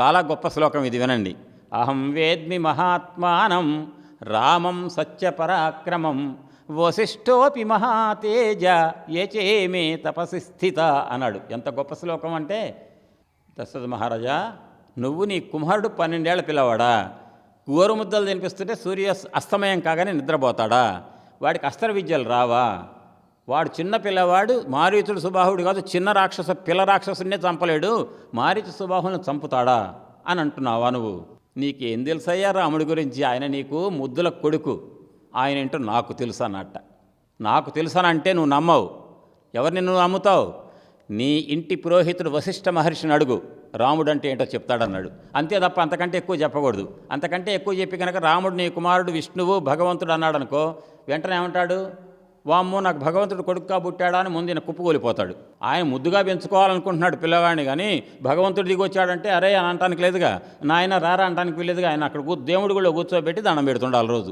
చాలా గొప్ప శ్లోకం ఇది వినండి. అహం వేద్మి మహాత్మానం రామం సత్యపరాక్రమం వశిష్ఠోపి మహాతేజ యచేమే తపసి స్థిత అన్నాడు. ఎంత గొప్ప శ్లోకం అంటే దశరథ మహారాజా నువ్వు నీ కుమారుడు పన్నెండేళ్ళ పిల్లవాడా? గోరుముద్దలు తినిపిస్తుంటే సూర్య అస్తమయం కాగానే నిద్రపోతాడా? వాడికి అస్త్ర విద్యలు రావా? వాడు చిన్న పిల్లవాడు మారీచుడు సుబాహుడు కాదు చిన్న రాక్షస పిల్ల రాక్షసునే చంపలేడు మారీతు సుబాహుని చంపుతాడా అని అంటున్నావా నువ్వు? నీకేం తెలుసయ్యా రాముడి గురించి? ఆయన నీకు ముద్దుల కొడుకు. ఆయన ఏంటో నాకు తెలుసు అన్నట్ట. నాకు తెలుసానంటే నువ్వు నమ్మవు. ఎవరిని నువ్వు నమ్ముతావు? నీ ఇంటి పురోహితుడు వశిష్ఠ మహర్షిని అడుగు. రాముడు అంటే ఏంటో చెప్తాడన్నాడు. అంతే తప్ప అంతకంటే ఎక్కువ చెప్పకూడదు. అంతకంటే ఎక్కువ చెప్పి కనుక రాముడు నీ కుమారుడు విష్ణువు భగవంతుడు అన్నాడు అనుకో వెంటనే ఏమంటాడు? వామ్మో నాకు భగవంతుడు కొడుకుగా పుట్టాడా అని ముందు ఈయన కుప్పకూలిపోతాడు ఆయన ముద్దుగా పెంచుకోవాలనుకుంటున్నాడు పిల్లవాడిని కానీ భగవంతుడు దిగి వచ్చాడంటే అరే అని అనటానికి లేదుగా. నాయన రారా అనటానికి వీలేదుగా ఆయన అక్కడ దేవుడు కూడా కూర్చోబెట్టి దండం పెడుతుండాలి రోజు.